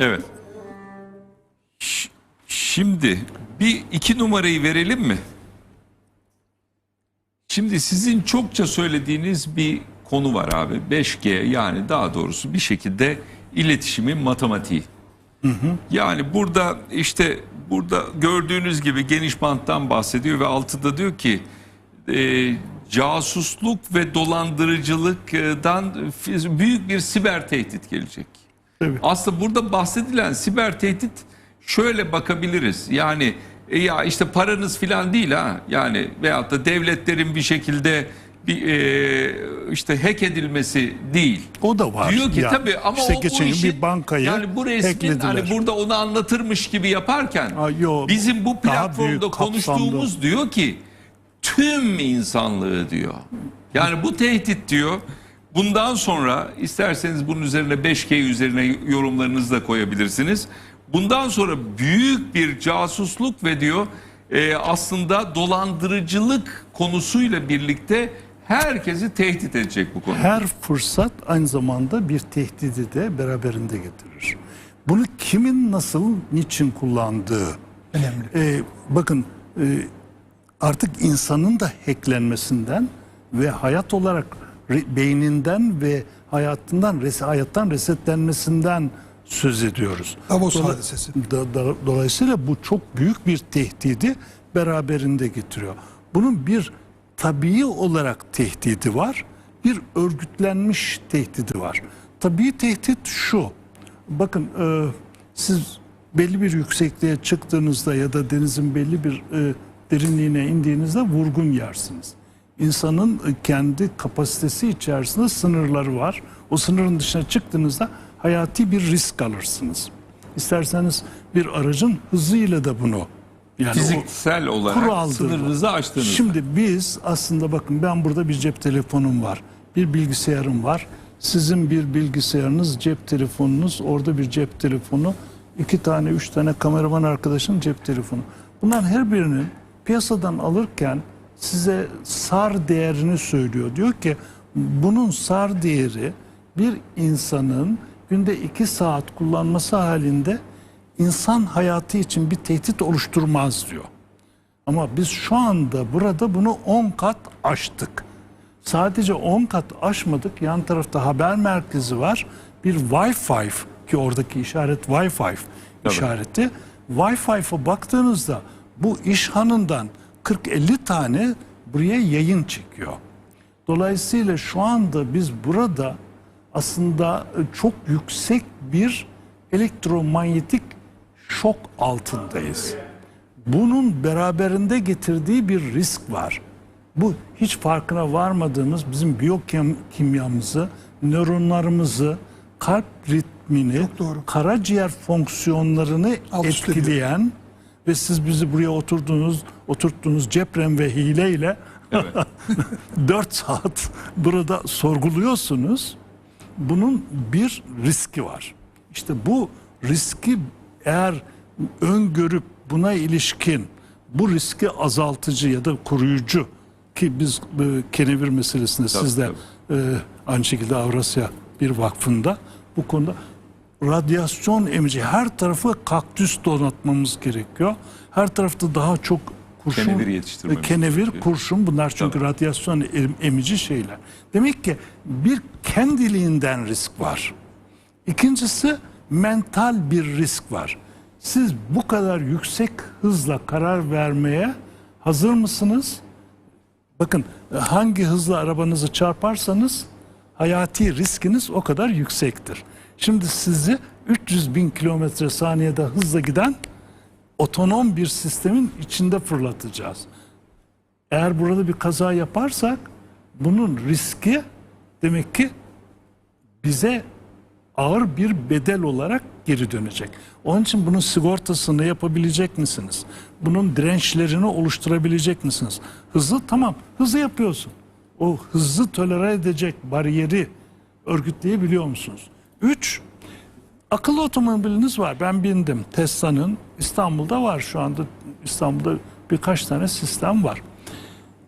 Evet. Ş- Şimdi bir iki numarayı verelim mi? Şimdi sizin çokça söylediğiniz bir konu var abi. 5G yani daha doğrusu bir şekilde iletişimin matematiği. Yani burada işte burada gördüğünüz gibi geniş banttan bahsediyor ve altıda diyor ki e, casusluk ve dolandırıcılıktan fiz- büyük bir siber tehdit gelecek. Tabii. Aslında burada bahsedilen siber tehdit şöyle bakabiliriz. Yani e, ya işte paranız filan değil ha. Yani veyahut da devletlerin bir şekilde bir e, işte hack edilmesi değil. O da var. Diyor ki Ya, tabii ama işte o, geçen gün işin, bir bankayı yani bu resmin hani burada onu anlatırmış gibi yaparken Aa, yo, bizim bu platformda kapsamlı. konuştuğumuz diyor ki tüm insanlığı diyor. Yani bu tehdit diyor. Bundan sonra isterseniz bunun üzerine 5G üzerine yorumlarınızı da koyabilirsiniz. Bundan sonra büyük bir casusluk ve diyor e, aslında dolandırıcılık konusuyla birlikte herkesi tehdit edecek bu konu. Her fırsat aynı zamanda bir tehdidi de beraberinde getirir. Bunu kimin nasıl, niçin kullandığı Önemli. Ee, bakın e, artık insanın da hacklenmesinden ve hayat olarak beyninden ve hayatından hayattan resetlenmesinden söz ediyoruz. Davos Dola- hadisesi. Da- da- dolayısıyla bu çok büyük bir tehdidi beraberinde getiriyor. Bunun bir tabii olarak tehdidi var, bir örgütlenmiş tehdidi var. Tabii tehdit şu. Bakın e, siz belli bir yüksekliğe çıktığınızda ya da denizin belli bir e, derinliğine indiğinizde vurgun yersiniz. İnsanın kendi kapasitesi içerisinde sınırları var. O sınırın dışına çıktığınızda hayati bir risk alırsınız. İsterseniz bir aracın hızıyla da bunu yani Fiziksel olarak kuraldır sınırınızı aştınız. Şimdi biz aslında bakın ben burada bir cep telefonum var. Bir bilgisayarım var. Sizin bir bilgisayarınız, cep telefonunuz, orada bir cep telefonu, iki tane, üç tane kameraman arkadaşın cep telefonu. Bunların her birinin piyasadan alırken size SAR değerini söylüyor. Diyor ki bunun SAR değeri bir insanın günde iki saat kullanması halinde insan hayatı için bir tehdit oluşturmaz diyor. Ama biz şu anda burada bunu 10 kat aştık. Sadece 10 kat aşmadık. Yan tarafta haber merkezi var. Bir Wi-Fi ki oradaki işaret Wi-Fi işareti. Wi-Fi'ye baktığınızda bu işhanından 40-50 tane buraya yayın çekiyor. Dolayısıyla şu anda biz burada aslında çok yüksek bir elektromanyetik şok altındayız. Bunun beraberinde getirdiği bir risk var. Bu hiç farkına varmadığımız bizim biyokimyamızı, nöronlarımızı, kalp ritmini, karaciğer fonksiyonlarını Alt etkileyen ve siz bizi buraya oturduğunuz, oturttuğunuz ceprem ve hileyle 4 saat burada sorguluyorsunuz. Bunun bir riski var. İşte bu riski eğer öngörüp buna ilişkin bu riski azaltıcı ya da koruyucu ki biz e, kenevir meselesinde Tabii, siz de tabii. e, aynı şekilde Avrasya bir vakfında bu konuda radyasyon emici her tarafı kaktüs donatmamız gerekiyor. Her tarafta daha çok kurşun, Kenevir yetiştirmemiz kenevir, gerekiyor. kurşun bunlar çünkü Tabii. radyasyon em- emici şeyler. Demek ki bir kendiliğinden risk var. İkincisi mental bir risk var. Siz bu kadar yüksek hızla karar vermeye hazır mısınız? Bakın hangi hızla arabanızı çarparsanız hayati riskiniz o kadar yüksektir. Şimdi sizi 300 bin kilometre saniyede hızla giden otonom bir sistemin içinde fırlatacağız. Eğer burada bir kaza yaparsak bunun riski demek ki bize ağır bir bedel olarak geri dönecek. Onun için bunun sigortasını yapabilecek misiniz? Bunun dirençlerini oluşturabilecek misiniz? Hızlı tamam hızlı yapıyorsun. O hızlı tolere edecek bariyeri örgütleyebiliyor musunuz? Üç, akıllı otomobiliniz var. Ben bindim. Tesla'nın İstanbul'da var şu anda. İstanbul'da birkaç tane sistem var.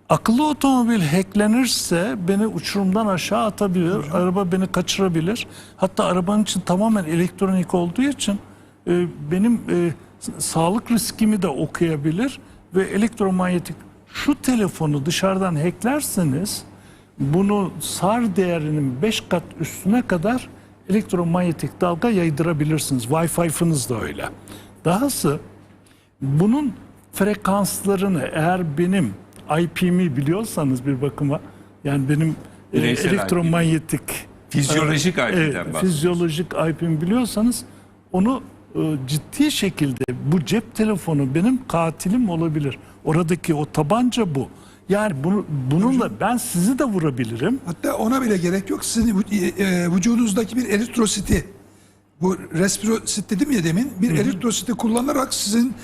Akıllı otomobil hacklenirse beni uçurumdan aşağı atabilir. Araba beni kaçırabilir. Hatta arabanın için tamamen elektronik olduğu için e, benim e, sağlık riskimi de okuyabilir ve elektromanyetik şu telefonu dışarıdan hacklerseniz bunu SAR değerinin 5 kat üstüne kadar elektromanyetik dalga yaydırabilirsiniz. Wi-Fi'niz de öyle. Dahası bunun frekanslarını eğer benim IP'mi biliyorsanız bir bakıma yani benim e, Bireysel elektromanyetik Fizyolojik e, IP'den evet, bahsediyorsun. fizyolojik IP'mi biliyorsanız onu e, ciddi şekilde bu cep telefonu benim katilim olabilir. Oradaki o tabanca bu. Yani bunu, bununla ben sizi de vurabilirim. Hatta ona bile gerek yok. Sizin vü- e, vücudunuzdaki bir eritrositi bu respirosit dedim ya demin bir eritrositi kullanarak sizin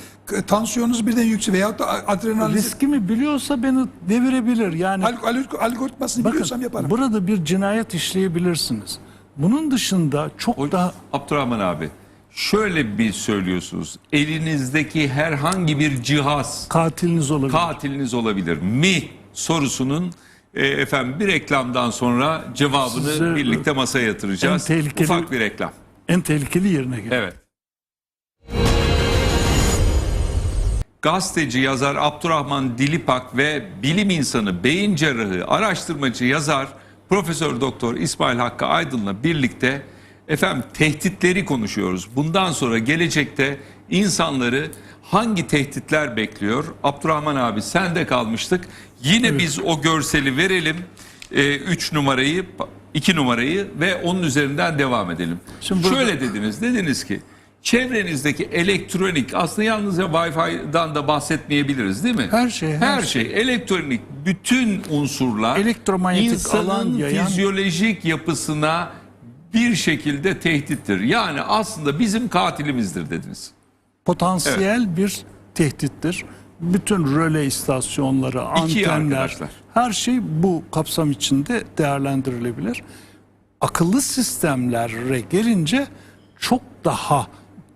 tansiyonunuz birden yüksek veyahut da adrenalin Riskimi biliyorsa beni devirebilir. Yani Al- al- algoritmasını biliyorsam yaparım. burada bir cinayet işleyebilirsiniz. Bunun dışında çok O- daha Abdurrahman abi şöyle bir söylüyorsunuz. Elinizdeki herhangi bir cihaz katiliniz olabilir. katiliniz olabilir mi sorusunun e, efendim bir reklamdan sonra cevabını Size- birlikte masaya yatıracağız. En tehlikeli- Ufak bir reklam. en tehlikeli yerine gelir. Evet. Gazeteci yazar Abdurrahman Dilipak ve bilim insanı, beyin cerrahı, araştırmacı yazar Profesör Doktor İsmail Hakkı Aydın'la birlikte efendim tehditleri konuşuyoruz. Bundan sonra gelecekte insanları hangi tehditler bekliyor? Abdurrahman abi sen de kalmıştık. Yine biz o görseli verelim. 3 numarayı, 2 numarayı ve onun üzerinden devam edelim. Şimdi burada- Şöyle dediniz. Dediniz ki çevrenizdeki elektronik aslında yalnızca Wi-Fi'dan da bahsetmeyebiliriz değil mi? Her şey, her her şey. Elektronik bütün unsurlar Elektromanyetik insanın alan yayan- fizyolojik yapısına bir şekilde tehdittir. Yani aslında bizim katilimizdir dediniz. Potansiyel bir tehdittir. Bütün röle istasyonları, antenler, her şey bu kapsam içinde değerlendirilebilir. Akıllı sistemlere gelince çok daha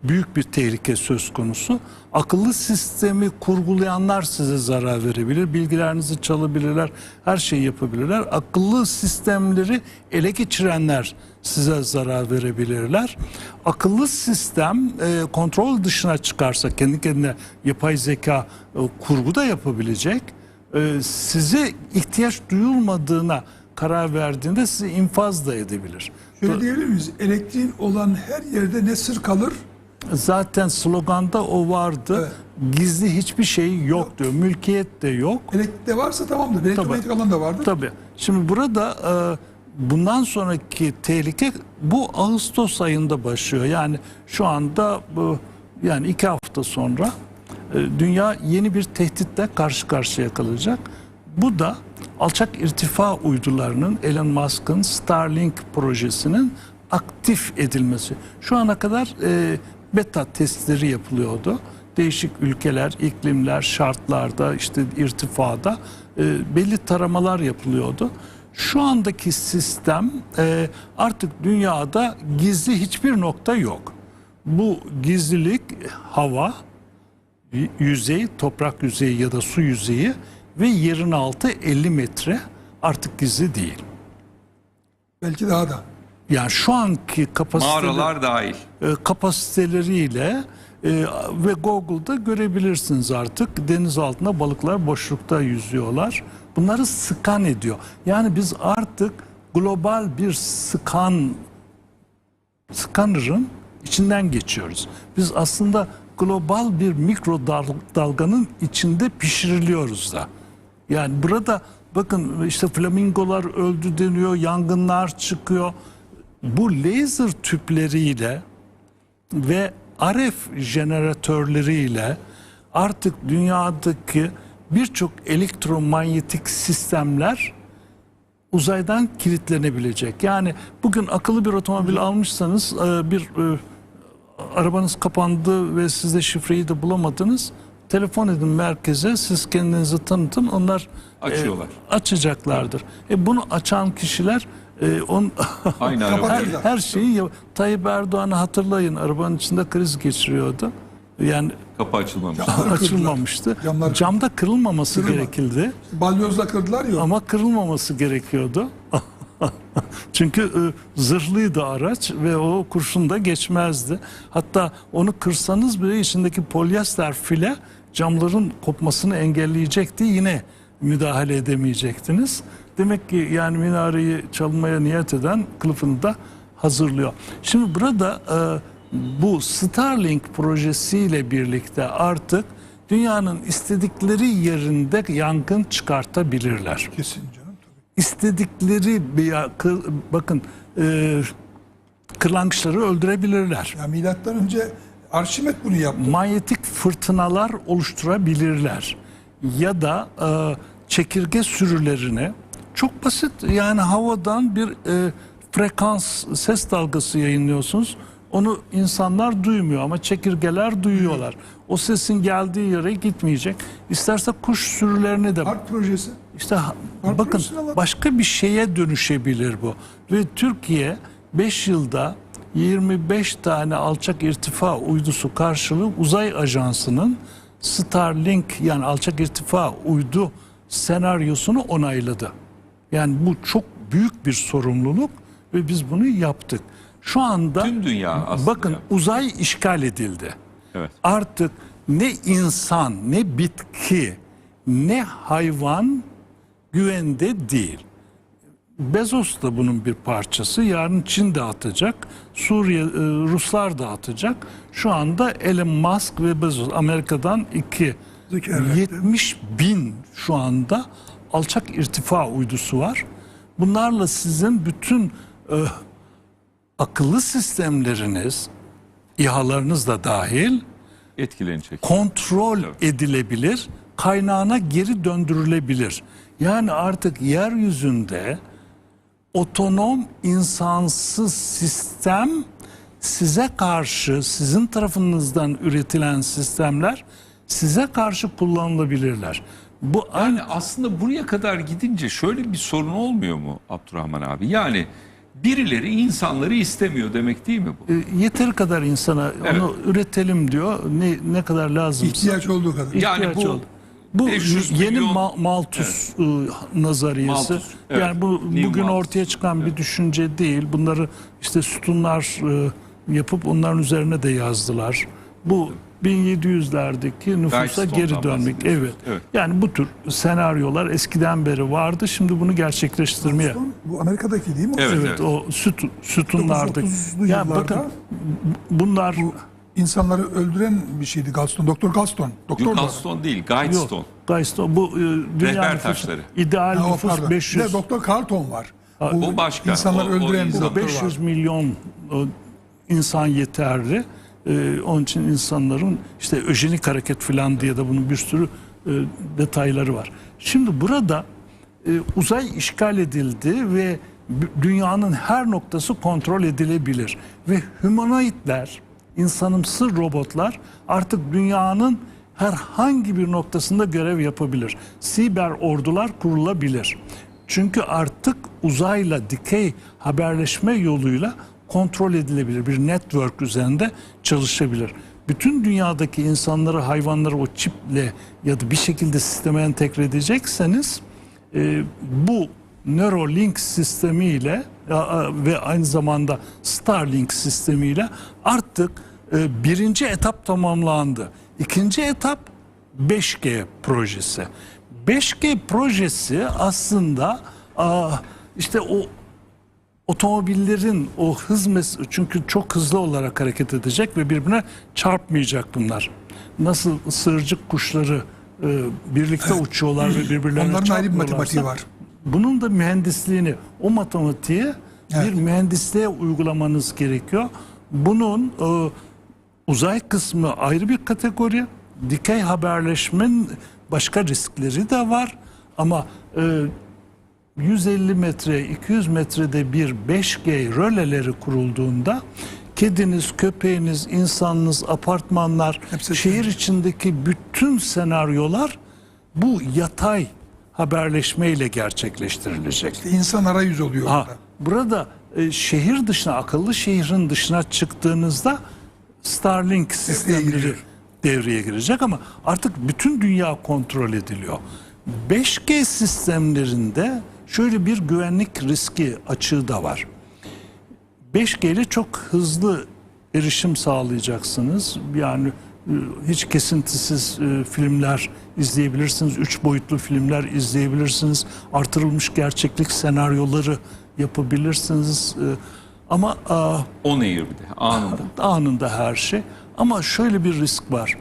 büyük bir tehlike söz konusu. Akıllı sistemi kurgulayanlar size zarar verebilir, bilgilerinizi çalabilirler, her şeyi yapabilirler. Akıllı sistemleri ele geçirenler size zarar verebilirler. Akıllı sistem e, kontrol dışına çıkarsa kendi kendine yapay zeka e, kurgu da yapabilecek. E, size ihtiyaç duyulmadığına karar verdiğinde sizi infaz da edebilir. Şöyle diyebilir miyiz? Elektriğin olan her yerde ne sır kalır Zaten sloganda o vardı. Gizli hiçbir şey yok diyor. Mülkiyet de yok. elektrik de varsa tamamdır. Elektromanyetik alan da vardır. Tabii. Şimdi burada e, bundan sonraki tehlike bu Ağustos ayında başlıyor. Yani şu anda bu yani iki hafta sonra e, dünya yeni bir tehditle karşı karşıya kalacak. Bu da alçak irtifa uydularının Elon Musk'ın Starlink projesinin aktif edilmesi. Şu ana kadar e, beta testleri yapılıyordu. Değişik ülkeler, iklimler, şartlarda, işte irtifada e, belli taramalar yapılıyordu. Şu andaki sistem e, artık dünyada gizli hiçbir nokta yok. Bu gizlilik hava, yüzey, toprak yüzeyi ya da su yüzeyi ve yerin altı 50 metre artık gizli değil. Belki daha da. Yani şu anki kapasite Mağaralar dahil. e, kapasiteleriyle e, ve Google'da görebilirsiniz artık deniz altında balıklar boşlukta yüzüyorlar. Bunları skan ediyor. Yani biz artık global bir skan skannerın içinden geçiyoruz. Biz aslında global bir mikro dal- dalganın içinde pişiriliyoruz da. Yani burada bakın işte flamingolar öldü deniyor, yangınlar çıkıyor. Bu laser tüpleriyle ve RF jeneratörleriyle artık dünyadaki birçok elektromanyetik sistemler uzaydan kilitlenebilecek. Yani bugün akıllı bir otomobil almışsanız e, bir e, arabanız kapandı ve siz de şifreyi de bulamadınız. Telefon edin merkeze, siz kendinizi tanıtın, onlar e, Açıyorlar. açacaklardır. E, bunu açan kişiler e, on, Aynı araba. her, her şeyi yap- Tayyip Erdoğan'ı hatırlayın arabanın içinde kriz geçiriyordu. Yani Kapı açılmamış. açılmamıştı. Camlar- Camda kırılmaması Kırılma. gerekildi. Balyozla kırdılar ya. Ama kırılmaması gerekiyordu. Çünkü e, zırhlıydı araç ve o kurşun da geçmezdi. Hatta onu kırsanız bile içindeki polyester file camların kopmasını engelleyecekti. Yine müdahale edemeyecektiniz. Demek ki yani minareyi çalmaya niyet eden kılıfını da hazırlıyor. Şimdi burada e, bu Starlink projesiyle birlikte artık dünyanın istedikleri yerinde yangın çıkartabilirler Kesin canım tabii. istedikleri bir bakın e, kırlangıçları öldürebilirler. Ya milattan önce Arşimet bunu yaptı. Manyetik fırtınalar oluşturabilirler. Ya da e, çekirge sürülerini çok basit yani havadan bir e, frekans ses dalgası yayınlıyorsunuz. Onu insanlar duymuyor ama çekirgeler duyuyorlar. O sesin geldiği yere gitmeyecek. İsterse kuş sürülerini de Art projesi. İşte ha- Farklı bakın sınav. başka bir şeye dönüşebilir bu. Ve Türkiye 5 yılda 25 tane alçak irtifa uydusu karşılığı uzay ajansının Starlink yani alçak irtifa uydu senaryosunu onayladı. Yani bu çok büyük bir sorumluluk ve biz bunu yaptık. Şu anda Tüm dünya aslında. bakın uzay işgal edildi Evet. artık ne insan ne bitki ne hayvan güvende değil. Bezos da bunun bir parçası. Yarın Çin de atacak. Suriye, e, Ruslar da atacak. Şu anda Elon Musk ve Bezos Amerika'dan iki Zuckerberg de. 70 bin şu anda alçak irtifa uydusu var. Bunlarla sizin bütün e, akıllı sistemleriniz, İHA'larınız da dahil Etkilenecek. kontrol edilebilir, kaynağına geri döndürülebilir. Yani artık yeryüzünde otonom insansız sistem size karşı sizin tarafınızdan üretilen sistemler size karşı kullanılabilirler. Bu aynı Yani aslında buraya kadar gidince şöyle bir sorun olmuyor mu Abdurrahman abi? Yani birileri insanları istemiyor demek değil mi bu? e, yeteri kadar insana Evet. onu üretelim diyor. Ne ne kadar lazım. İhtiyaç olduğu kadar. Yani ihtiyaç bu oldu. Bu 500 yeni milyon- Ma- Malthus e, nazariyesi. Malthus, evet. Yani bu New bugün Malthus. ortaya çıkan bir düşünce değil. Bunları işte sütunlar e, yapıp onların üzerine de yazdılar. Bu 1700'lerdeki nüfusa geri dönmek. Evet. Evet. Yani bu tür senaryolar eskiden beri vardı. Şimdi bunu gerçekleştirmeye. Bu Amerika'daki değil mi? Evet, Evet, o süt, sütunlardaki. 1930'lu Ya yıllarda bakın bunlar Bu insanları öldüren bir şeydi Galston. Doktor Galston. Doktor Yok. Galston değil, Yok. Guidestone. Guidestone bu e, dünya Rehber nüfusu, taşları. ideal Ha, o nüfus pardon. 500. Bir de Doktor Carlton var. o başka. İnsanları O- o öldüren bir insan- doktor 500 var. milyon e, insan yeterli. E, onun için insanların işte öjenik hareket falan diye de bunun bir sürü e, detayları var. Şimdi burada e, uzay işgal edildi ve dünyanın her noktası kontrol edilebilir. Ve humanoidler, insanımsı robotlar artık dünyanın herhangi bir noktasında görev yapabilir. Siber ordular kurulabilir. Çünkü artık uzayla dikey haberleşme yoluyla kontrol edilebilir. Bir network üzerinde çalışabilir. Bütün dünyadaki insanları, hayvanları o çiple ya da bir şekilde sisteme entegre edecekseniz e, bu Neuralink sistemiyle ve aynı zamanda Starlink sistemiyle artık e, birinci etap tamamlandı. İkinci etap 5G projesi. 5G projesi aslında işte o otomobillerin o hız mes- çünkü çok hızlı olarak hareket edecek ve birbirine çarpmayacak bunlar. Nasıl sığırcık kuşları e, birlikte uçuyorlar ve birbirlerine Onların ayrı bir matematiği var. Bunun da mühendisliğini, o matematiği bir Evet. mühendisliğe uygulamanız gerekiyor. Bunun e, uzay kısmı ayrı bir kategori. Dikey haberleşmenin başka riskleri de var. Ama e, 150 metre, 200 metrede bir 5G röleleri kurulduğunda kediniz, köpeğiniz, insanınız, apartmanlar, Hepsi- şehir içindeki bütün senaryolar bu yatay haberleşmeyle gerçekleştirilecek. İnsan arayüz oluyor Ha, orada. burada e, şehir dışına, akıllı şehrin dışına çıktığınızda Starlink sistemleri devreye girecek ama artık bütün dünya kontrol ediliyor. 5G sistemlerinde şöyle bir güvenlik riski açığı da var. 5G ile çok hızlı erişim sağlayacaksınız. Yani e, hiç kesintisiz e, filmler izleyebilirsiniz. Üç boyutlu filmler izleyebilirsiniz. Artırılmış gerçeklik senaryoları yapabilirsiniz. E, Ama On air bir de anında. anında her şey. Ama şöyle bir risk var.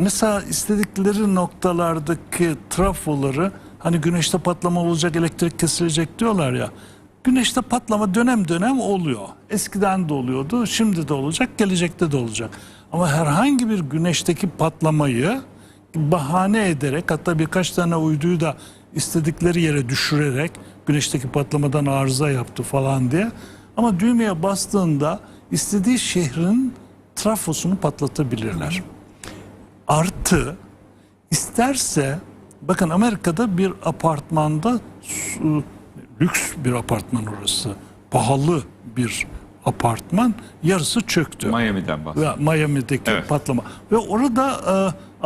Mesela istedikleri noktalardaki trafoları hani güneşte patlama olacak, elektrik kesilecek diyorlar ya. Güneşte patlama dönem dönem oluyor. Eskiden de oluyordu, şimdi de olacak, gelecekte de olacak. Ama herhangi bir güneşteki patlamayı bahane ederek hatta birkaç tane uyduyu da istedikleri yere düşürerek güneşteki patlamadan arıza yaptı falan diye. Ama düğmeye bastığında istediği şehrin trafosunu patlatabilirler. Artı isterse bakın Amerika'da bir apartmanda lüks bir apartman orası. Pahalı bir apartman yarısı çöktü. Miami'den bahsediyor. Miami'deki Evet. patlama. Ve orada e,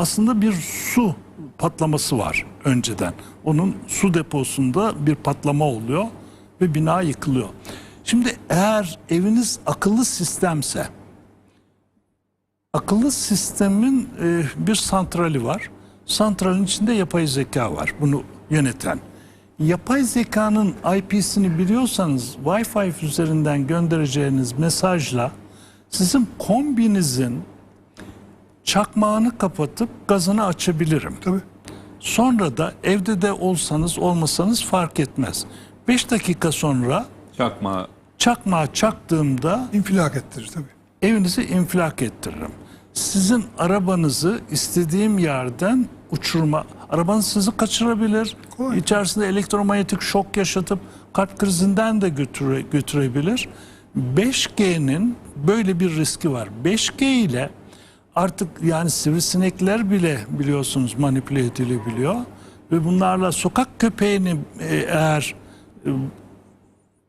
aslında bir su patlaması var önceden. Onun su deposunda bir patlama oluyor ve bina yıkılıyor. Şimdi eğer eviniz akıllı sistemse akıllı sistemin e, bir santrali var. Santralin içinde yapay zeka var bunu yöneten. Yapay zekanın IP'sini biliyorsanız Wi-Fi üzerinden göndereceğiniz mesajla sizin kombinizin çakmağını kapatıp gazını açabilirim. Tabii. Sonra da evde de olsanız olmasanız fark etmez. 5 dakika sonra Çakma çakmağı çaktığımda İnfilak ettirir tabii. evinizi infilak ettiririm. Sizin arabanızı istediğim yerden uçurma, arabanız sizi kaçırabilir. Kolay. İçerisinde elektromanyetik şok yaşatıp kalp krizinden de götüre, götürebilir. 5G'nin böyle bir riski var. 5G ile artık yani sivrisinekler bile biliyorsunuz manipüle edilebiliyor. Ve bunlarla sokak köpeğini e, eğer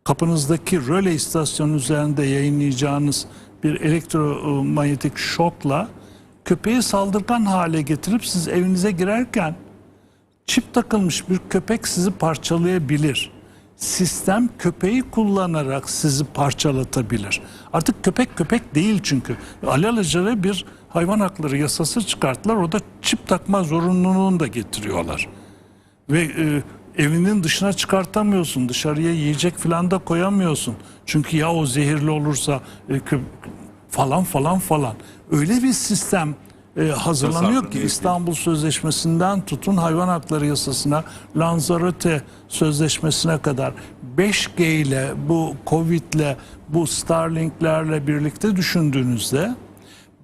kapınızdaki röle istasyonu üzerinde yayınlayacağınız bir elektromanyetik şokla köpeği saldırgan hale getirip siz evinize girerken çip takılmış bir köpek sizi parçalayabilir. Sistem köpeği kullanarak sizi parçalatabilir. Artık köpek köpek değil çünkü. Alelacele bir hayvan hakları yasası çıkarttılar. Orada çip takma zorunluluğunu da getiriyorlar ve e, evinin dışına çıkartamıyorsun. Dışarıya yiyecek falan da koyamıyorsun. Çünkü ya o zehirli olursa e, kö- falan falan falan. Öyle bir sistem e, hazırlanıyor ki. İstanbul Sözleşmesi'nden tutun hayvan hakları yasasına, Lanzarote Sözleşmesi'ne kadar 5G ile bu Covid'le bu Starlink'lerle birlikte düşündüğünüzde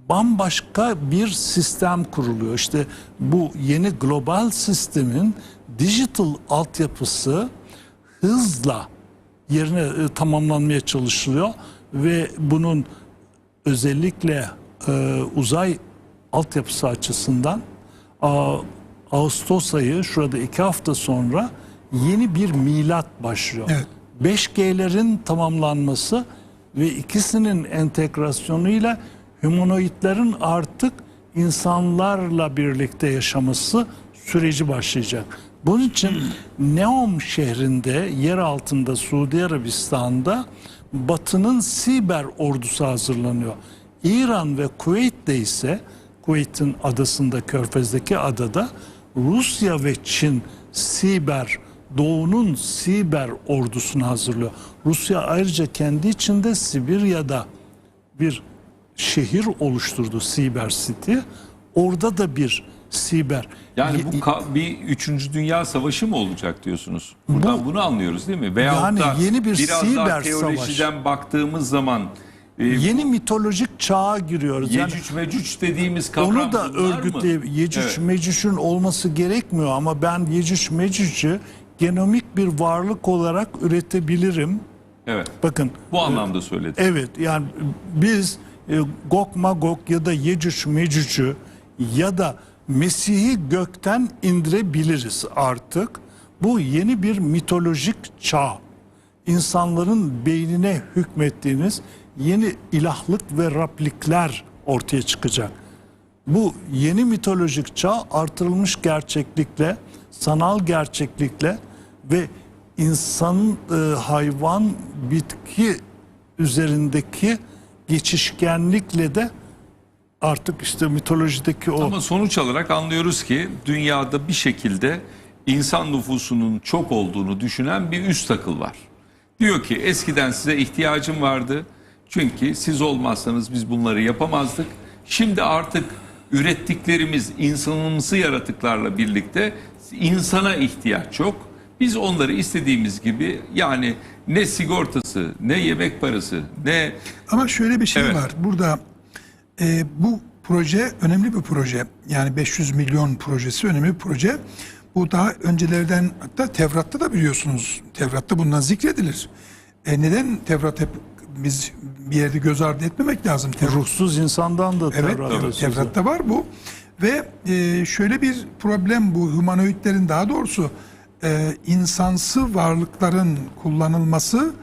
bambaşka bir sistem kuruluyor. İşte bu yeni global sistemin digital altyapısı hızla yerine e, tamamlanmaya çalışılıyor ve bunun özellikle e, uzay altyapısı açısından a, Ağustos ayı şurada iki hafta sonra yeni bir milat başlıyor. Evet. 5G'lerin tamamlanması ve ikisinin entegrasyonuyla humanoidlerin artık insanlarla birlikte yaşaması süreci başlayacak. Bunun için Neom şehrinde yer altında Suudi Arabistan'da Batı'nın siber ordusu hazırlanıyor. İran ve Kuveyt'te ise Kuveyt'in adasında Körfez'deki adada Rusya ve Çin siber Doğu'nun siber ordusunu hazırlıyor. Rusya ayrıca kendi içinde Sibirya'da bir şehir oluşturdu Siber City. Orada da bir siber. Yani bu ka- bir üçüncü dünya savaşı mı olacak diyorsunuz? Buradan Bu- bunu anlıyoruz değil mi? Veyahut Yani da yeni bir biraz siber daha teolojiden baktığımız zaman e, yeni mitolojik çağa giriyoruz. Yani Yecüc Mecüc dediğimiz kavram onu da örgütleyip Yecüc Evet. Mecüc'ün olması gerekmiyor ama ben Yecüc Mecüc'ü genomik bir varlık olarak üretebilirim. Evet. Bakın Bu anlamda söyledim. Evet yani biz e, Gog Magog ya da Yecüc Mecüc'ü ya da Mesih'i gökten indirebiliriz artık. Bu yeni bir mitolojik çağ. İnsanların beynine hükmettiğiniz yeni ilahlık ve Rablikler ortaya çıkacak. Bu yeni mitolojik çağ artırılmış gerçeklikle, sanal gerçeklikle ve insan, e, hayvan, bitki üzerindeki geçişkenlikle de artık işte mitolojideki o Ama sonuç olarak anlıyoruz ki dünyada bir şekilde insan nüfusunun çok olduğunu düşünen bir üst akıl var. Diyor ki eskiden size ihtiyacım vardı. Çünkü siz olmazsanız biz bunları yapamazdık. Şimdi artık ürettiklerimiz insanımsı yaratıklarla birlikte insana ihtiyaç yok. Biz onları istediğimiz gibi yani ne sigortası, ne yemek parası, ne Ama şöyle bir şey Evet. var. Burada e, bu proje önemli bir proje. Yani 500 milyon projesi önemli bir proje. Bu daha öncelerden hatta Tevrat'ta da biliyorsunuz. Tevrat'ta bundan zikredilir. E, neden Tevrat hep biz bir yerde göz ardı etmemek lazım. Tevrat ruhsuz insandan da Evet, Tevrat'ta evet. Tevrat'ta var bu. Ve e, şöyle bir problem bu humanoidlerin daha doğrusu e, insansı varlıkların kullanılması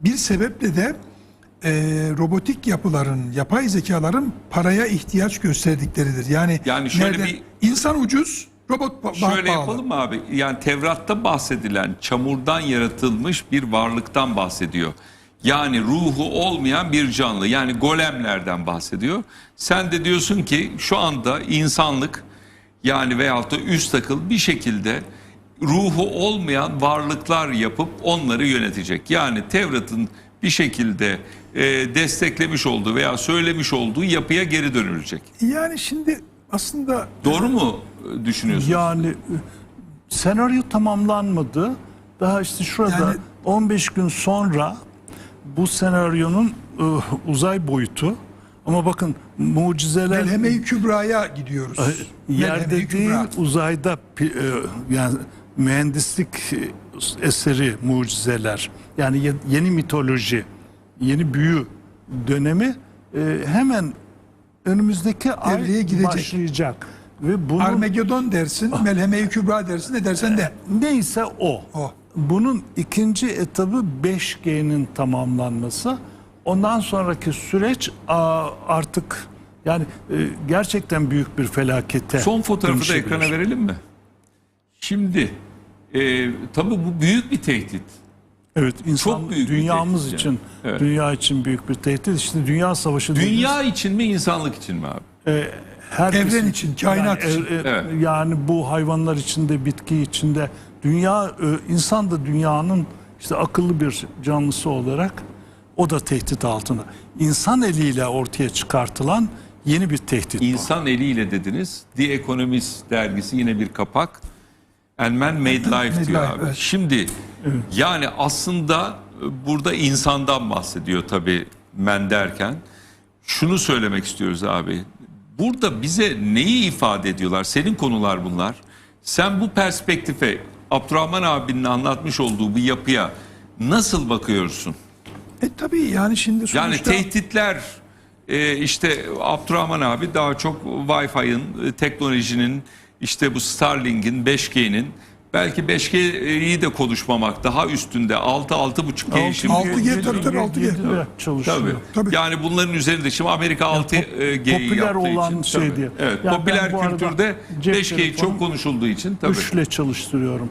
bir sebeple de e, robotik yapıların, yapay zekaların paraya ihtiyaç gösterdikleridir. Yani, Yani şöyle nereden- bir- insan ucuz, robot pa- Şöyle pahalı. yapalım mı abi? Yani Tevrat'ta bahsedilen çamurdan yaratılmış bir varlıktan bahsediyor. Yani ruhu olmayan bir canlı. Yani golemlerden bahsediyor. Sen de diyorsun ki şu anda insanlık yani veyahut da üst akıl bir şekilde ruhu olmayan varlıklar yapıp onları yönetecek. Yani Tevrat'ın bir şekilde e, desteklemiş olduğu veya söylemiş olduğu yapıya geri dönülecek. Yani şimdi aslında Doğru mu e, düşünüyorsun? Yani e, senaryo tamamlanmadı. Daha işte şurada Yani- 15 gün sonra bu senaryonun e, uzay boyutu ama bakın mucizeler Melheme-i Kübra'ya gidiyoruz. yerde Melheme-i değil uzayda e, yani mühendislik e, eseri mucizeler. Yani ye- yeni mitoloji, yeni büyü dönemi e, hemen önümüzdeki ay Devreye girecek. başlayacak. Ve bunun Armagedon dersin, Melheme-i Kübra dersin, ne dersen de. neyse o. O. Bunun ikinci etabı 5G'nin tamamlanması. Ondan sonraki süreç a, artık yani e, gerçekten büyük bir felakete. Son fotoğrafı da dönüşebilir. ekrana verelim mi? Şimdi e, tabii bu büyük bir tehdit. Evet, insan Çok büyük bir dünyamız tehdit için, yani. Evet. dünya için büyük bir tehdit. İşte dünya savaşı Dünya için mi insanlık için mi abi? dediğimiz, e, herkesin- Evren için, kainat yani, için. e, e, Evet. Yani bu hayvanlar içinde, bitki içinde, dünya, e, insan da dünyanın işte akıllı bir canlısı olarak o da tehdit altında. İnsan eliyle ortaya çıkartılan yeni bir tehdit bu. İnsan eliyle dediniz. The Economist dergisi yine bir kapak. And Man Made Life Made diyor Life, abi. evet. Şimdi yani aslında e, burada insandan bahsediyor tabii men derken. Şunu söylemek istiyoruz abi. Burada bize neyi ifade ediyorlar? Senin konular bunlar. Sen bu perspektife Abdurrahman abinin anlatmış olduğu bu yapıya nasıl bakıyorsun? E tabii yani şimdi sonuçta... Yani tehditler e, işte Abdurrahman abi daha çok Wi-Fi'ın, e, teknolojinin, işte bu Starlink'in, 5G'nin belki 5G'yi de konuşmamak daha üstünde 6-6.5G şimdi. altı- 6G tabii, tabii, 6G. 7'de çalışıyor. Tabii. Tabii. Yani bunların üzerinde şimdi Amerika 6G'yi popüler yaptığı olan için. şey tabii. diye. Evet, Yani popüler ben bu arada kültürde cep 5G telefonu çok konuşulduğu için tabii. Üçle çalıştırıyorum.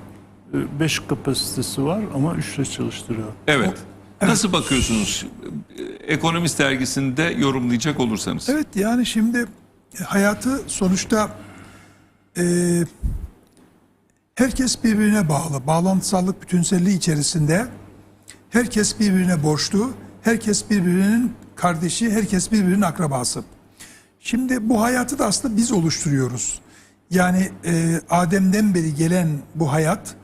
5 kapasitesi var ama üçle çalıştırıyor. Evet. Nasıl bakıyorsunuz? Ekonomist dergisinde yorumlayacak olursanız. Evet yani şimdi e, hayatı sonuçta e, herkes birbirine bağlı. Bağlantısallık bütünselliği içerisinde herkes birbirine borçlu. Herkes birbirinin kardeşi, herkes birbirinin akrabası. Şimdi bu hayatı da aslında biz oluşturuyoruz. Yani e, Adem'den beri gelen bu hayat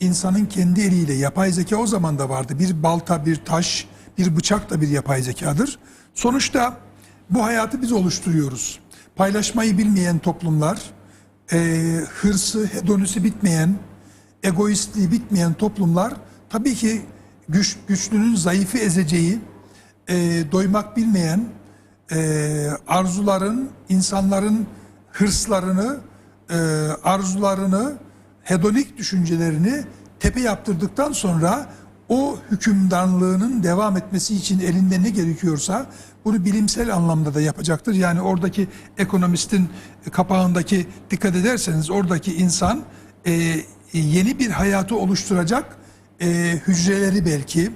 insanın kendi eliyle yapay zeka o zaman da vardı. Bir balta, bir taş, bir bıçak da bir yapay zekadır. Sonuçta bu hayatı biz oluşturuyoruz. Paylaşmayı bilmeyen toplumlar, e, hırsı, hedonisi bitmeyen, egoistliği bitmeyen toplumlar tabii ki güç, güçlünün zayıfı ezeceği, e, doymak bilmeyen, e, arzuların, insanların hırslarını, e, arzularını, hedonik düşüncelerini tepe yaptırdıktan sonra o hükümdarlığının devam etmesi için elinde ne gerekiyorsa bunu bilimsel anlamda da yapacaktır. Yani oradaki ekonomistin kapağındaki dikkat ederseniz oradaki insan e, yeni bir hayatı oluşturacak e, hücreleri belki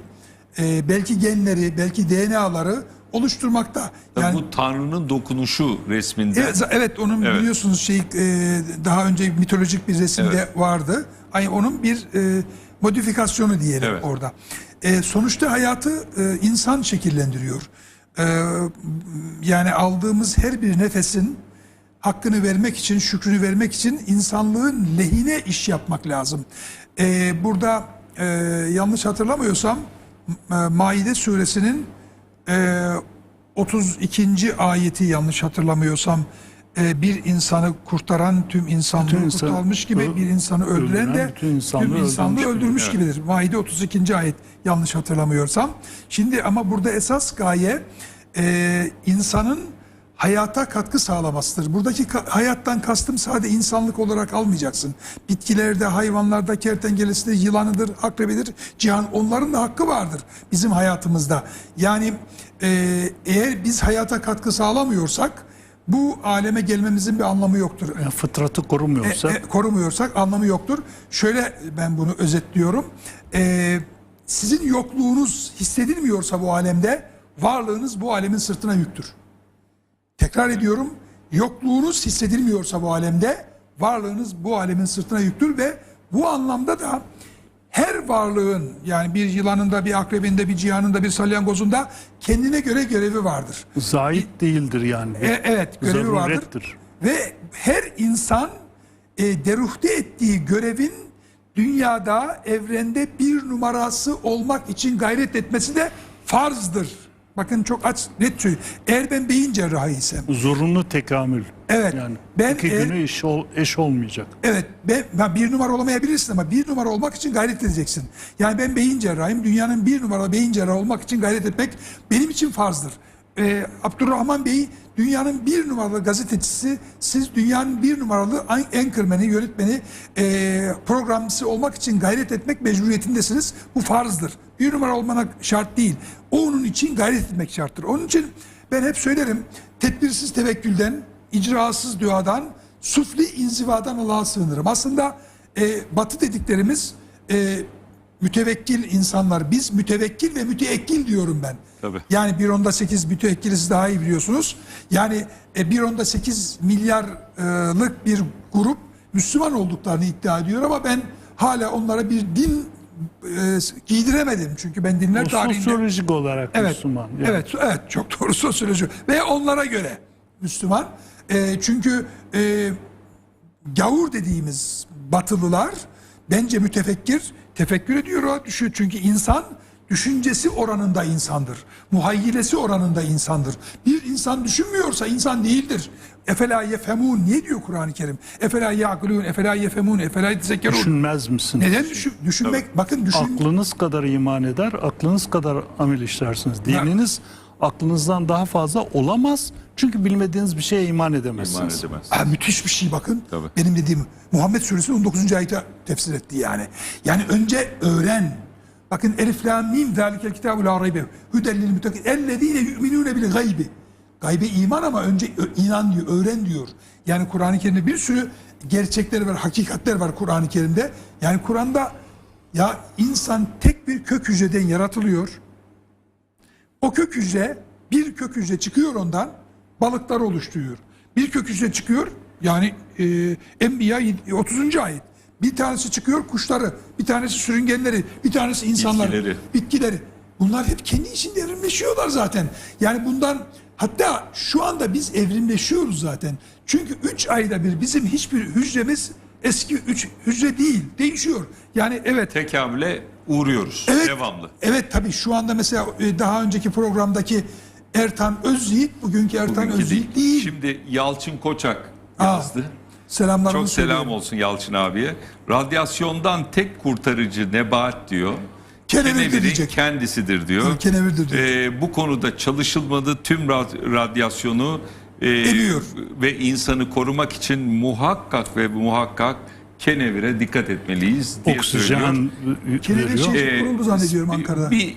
e, belki genleri belki DNA'ları oluşturmakta. Yani bu Tanrı'nın dokunuşu resminde. Evet, evet onun Evet. biliyorsunuz şey e, daha önce mitolojik bir resimde Evet. vardı. Ay onun bir e, modifikasyonu diyelim Evet. orada. E, sonuçta hayatı e, insan şekillendiriyor. E, yani aldığımız her bir nefesin hakkını vermek için, şükrünü vermek için insanlığın lehine iş yapmak lazım. E, burada e, yanlış hatırlamıyorsam e, Maide suresinin e, 32. ayeti yanlış hatırlamıyorsam e, bir insanı kurtaran tüm insanlığı Bütün insan- kurtarmış gibi bir insanı öldüren de bütün insanlığı tüm insanlığı öldürmüş gibi. gibidir. Maide 32. ayet yanlış hatırlamıyorsam. Şimdi ama burada esas gaye e, insanın hayata katkı sağlamasıdır. Buradaki ka- hayattan kastım sadece insanlık olarak almayacaksın. Bitkilerde, hayvanlarda, kertengelesidir, yılanıdır, akrebidir, cihan onların da hakkı vardır bizim hayatımızda. Yani e, eğer biz hayata katkı sağlamıyorsak bu aleme gelmemizin bir anlamı yoktur. Yani fıtratı korumuyorsa E, e, korumuyorsak anlamı yoktur. Şöyle ben bunu özetliyorum. E, sizin yokluğunuz hissedilmiyorsa bu alemde varlığınız bu alemin sırtına yüktür. Tekrar ediyorum. Yokluğunuz hissedilmiyorsa bu alemde varlığınız bu alemin sırtına yüktür ve bu anlamda da her varlığın yani bir yılanında, bir akrebinde, bir cihanında, bir salyangozunda kendine göre görevi vardır. zahit değildir yani. E, evet görevi vardır. Zarurettir. Ve her insan e, deruhte ettiği görevin dünyada, evrende bir numarası olmak için gayret etmesi de farzdır. Bakın çok aç net söylüyor. Eğer ben beyin cerrahıysam, Zorunlu tekamül. Evet. Yani Ben iki eğer- günü eş, ol, eş olmayacak. Evet ben, ben bir numara olamayabilirsin ama bir numara olmak için gayret edeceksin. Yani ben beyin cerrahıyım. Dünyanın bir numaralı beyin cerrahı olmak için gayret etmek benim için farzdır. Ee, Abdurrahman Bey dünyanın bir numaralı gazetecisi. Siz dünyanın bir numaralı an- anchorman'i, yönetmeni, e, programcısı olmak için gayret etmek mecburiyetindesiniz. Bu farzdır. Bir numara olmana şart değil. Onun için gayret etmek şarttır. Onun için ben hep söylerim. Tedbirsiz tevekkülden, icrasız duadan, sufli inzivadan Allah'a sığınırım. Aslında e, batı dediklerimiz e, mütevekkil insanlar. Biz mütevekkil ve müteekkil diyorum ben. Tabii. Yani bir onda 8 müteekkili siz daha iyi biliyorsunuz. Yani e, bir onda 8 milyarlık bir grup Müslüman olduklarını iddia ediyor ama ben hala onlara bir din e, giydiremedim. Çünkü ben dinler O tarihinde... sosyolojik olarak Evet, Müslüman. Yani evet, evet çok doğru sosyoloji. Ve onlara göre Müslüman. E, çünkü e, gavur dediğimiz batılılar bence mütefekkir, tefekkür ediyor düşün. Çünkü insan düşüncesi oranında insandır. Muhayyilesi oranında insandır. Bir insan düşünmüyorsa insan değildir. Efela yefemun niye diyor Kur'an-ı Kerim? Efela yaqilun, efela yefemun, efela yetezekkerun. düşünmez misin? Neden düşün, düşünmek? Bakın düşün. Aklınız kadar iman eder, aklınız kadar amel işlersiniz. Dininiz aklınızdan daha fazla olamaz. Çünkü bilmediğiniz bir şeye iman edemezsiniz. İman edemez. Ha, müthiş bir şey bakın. Tabii. Benim dediğim Muhammed Suresi'nin 19. ayeti tefsir etti yani. Yani önce öğren. Bakın Elif Lam Mim zalikel kitabu la raybe hudellil muttakin ellezine yu'minune bil gaybi. Gaybe iman ama önce inan diyor, öğren diyor. Yani Kur'an-ı Kerim'de bir sürü gerçekler var, hakikatler var Kur'an-ı Kerim'de. Yani Kur'an'da ya insan tek bir kök hücreden yaratılıyor. O kök hücre bir kök hücre çıkıyor ondan balıklar oluşturuyor. Bir kök hücre çıkıyor yani e, Enbiya 30. ayet. Bir tanesi çıkıyor kuşları, bir tanesi sürüngenleri, bir tanesi insanlar, Bitkileri. bitkileri. Bunlar hep kendi içinde evrimleşiyorlar zaten. Yani bundan hatta şu anda biz evrimleşiyoruz zaten. Çünkü 3 ayda bir bizim hiçbir hücremiz eski 3 hücre değil, değişiyor. Yani evet Tekamüle uğruyoruz. Evet. Devamlı. Evet tabii şu anda mesela e, daha önceki programdaki Ertan Özyiğit bugünkü Ertan Bugünkü Özyiğit değil. Şimdi Yalçın Koçak Aa, yazdı. Selamlarımı Çok selam söylüyorum. olsun Yalçın abiye. Radyasyondan tek kurtarıcı nebat diyor. Kenevirin diyecek. kendisidir diyor. Evet, kenevirdir diyor. Ee, bu konuda çalışılmadı. Tüm rad- radyasyonu e, ve insanı korumak için muhakkak ve muhakkak kenevire dikkat etmeliyiz diye söylüyor. Oksijen Kenevir veriyor. şey- Ee, zannediyorum Ankara'da. Bir